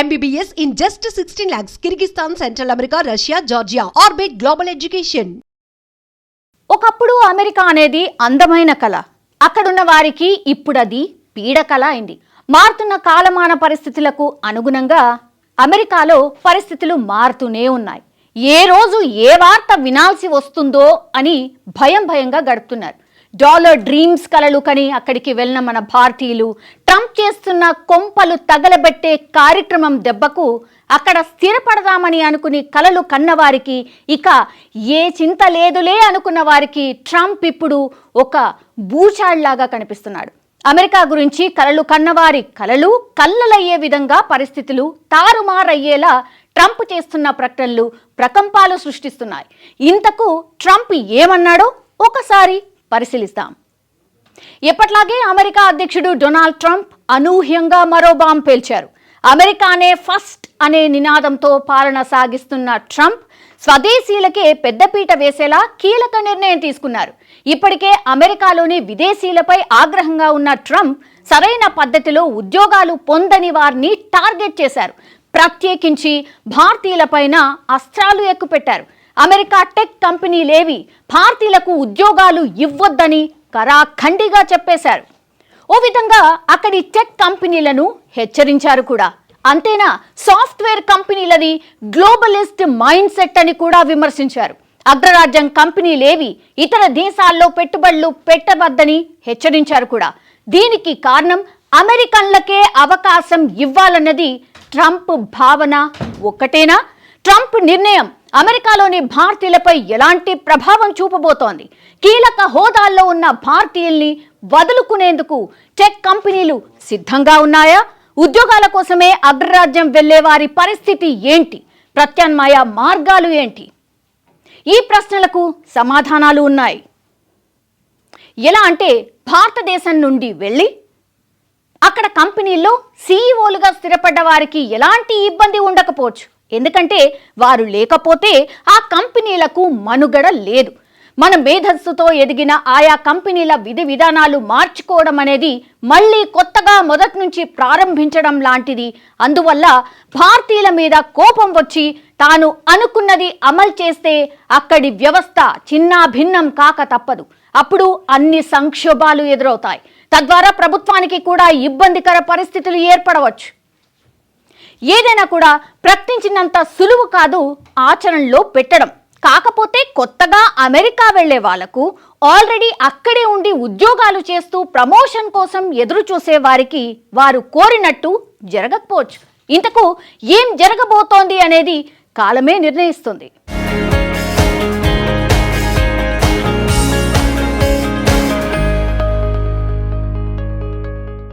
MBBS in just sixteen lakhs Kyrgyzstan central America Russia Georgia orbit global education ఒకప్పుడు America అనేది అందమైన కళ. అక్కడున్న వారికి ఇప్పుడది పీడకళ అయింది. మారుతున్న కాలమాన పరిస్థితులకు అనుగుణంగా అమెరికాలో పరిస్థితులు మారుతూనే ఉన్నాయి. ఏ రోజు ఏ వార్త వినాల్సి వస్తుందో అని భయం భయంగా గడుపుతున్నారు. డాలర్ డ్రీమ్స్ కలలు కని అక్కడికి వెళ్ళిన మన భారతీయులు ట్రంప్ చేస్తున్న కొంపలు తగలబెట్టే కార్యక్రమం దెబ్బకు అక్కడ స్థిరపడదామని అనుకుని కలలు కన్నవారికి ఇక ఏ చింత లేదులే అనుకున్న వారికి ట్రంప్ ఇప్పుడు ఒక బూచాళ్ళాగా కనిపిస్తున్నాడు. అమెరికా గురించి కలలు కన్నవారి కలలు కళ్ళలయ్యే విధంగా పరిస్థితులు తారుమారయ్యేలా ట్రంప్ చేస్తున్న ప్రకటనలు ప్రకంపాలు సృష్టిస్తున్నాయి. ఇంతకు ట్రంప్ ఏమన్నాడో ఒకసారి పరిశీలిస్తాం. ఎప్పట్లాగే అమెరికా అధ్యక్షుడు డొనాల్డ్ ట్రంప్ అనూహ్యంగా మరో బాంబు పేల్చారు. అమెరికానే ఫస్ట్ అనే నినాదంతో పాలన సాగిస్తున్న ట్రంప్ స్వదేశీలకే పెద్దపీట వేసేలా కీలక నిర్ణయం తీసుకున్నారు. ఇప్పటికే అమెరికాలోని విదేశీయులపై ఆగ్రహంగా ఉన్న ట్రంప్ సరైన పద్ధతిలో ఉద్యోగాలు పొందని వారిని టార్గెట్ చేశారు. ప్రత్యేకించి భారతీయులపైన అస్త్రాలు ఎక్కుపెట్టారు. అమెరికా టెక్ కంపెనీలేవి భారతీయులకు ఉద్యోగాలు ఇవ్వొద్దని కరాఖండిగా చెప్పేశారు. ఓ విధంగా అక్కడి టెక్ కంపెనీలను హెచ్చరించారు కూడా. అంతేనా సాఫ్ట్వేర్ కంపెనీలది గ్లోబలిస్ట్ మైండ్ సెట్ అని కూడా విమర్శించారు. అగ్రరాజ్యం కంపెనీలేవి ఇతర దేశాల్లో పెట్టుబడులు పెట్టవద్దని హెచ్చరించారు కూడా. దీనికి కారణం అమెరికన్లకే అవకాశం ఇవ్వాలన్నది ట్రంప్ భావన ఒక్కటేనా ట్రంప్ నిర్ణయం అమెరికాలోని భారతీయులపై ఎలాంటి ప్రభావం చూపబోతోంది? కీలక హోదాల్లో ఉన్న భారతీయుల్ని వదులుకునేందుకు టెక్ కంపెనీలు సిద్ధంగా ఉన్నాయా? ఉద్యోగాల కోసమే అగ్రరాజ్యం వెళ్ళే వారి పరిస్థితి ఏంటి? ప్రత్యామ్నాయ మార్గాలు ఏంటి? ఈ ప్రశ్నలకు సమాధానాలు ఉన్నాయి. ఎలా అంటే భారతదేశం నుండి వెళ్ళి అక్కడ కంపెనీల్లో సీఈఓలుగా స్థిరపడ్డ వారికి ఎలాంటి ఇబ్బంది ఉండకపోవచ్చు? ఎందుకంటే వారు లేకపోతే ఆ కంపెనీలకు మనుగడ లేదు. మన మేధస్సుతో ఎదిగిన ఆయా కంపెనీల విధి విధానాలు మార్చుకోవడం అనేది మళ్ళీ కొత్తగా మొదటి నుంచి ప్రారంభించడం లాంటిది. అందువల్ల భారతీయుల మీద కోపం వచ్చి తాను అనుకున్నది అమలు చేస్తే అక్కడి వ్యవస్థ చిన్నా భిన్నం కాక తప్పదు. అప్పుడు అన్ని సంక్షోభాలు ఎదురవుతాయి. తద్వారా ప్రభుత్వానికి కూడా ఇబ్బందికర పరిస్థితులు ఏర్పడవచ్చు. ఏదైనా కూడా ప్రకటించినంత సులువు కాదు ఆచరణలో పెట్టడం. కాకపోతే కొత్తగా అమెరికా వెళ్ళే వాళ్ళకు ఆల్రెడీ అక్కడే ఉండి ఉద్యోగాలు చేస్తూ ప్రమోషన్ కోసం ఎదురు చూసే వారికి వారు కోరినట్టు జరగకపోవచ్చు. ఇంతకు ఏం జరగబోతోంది అనేది కాలమే నిర్ణయిస్తుంది.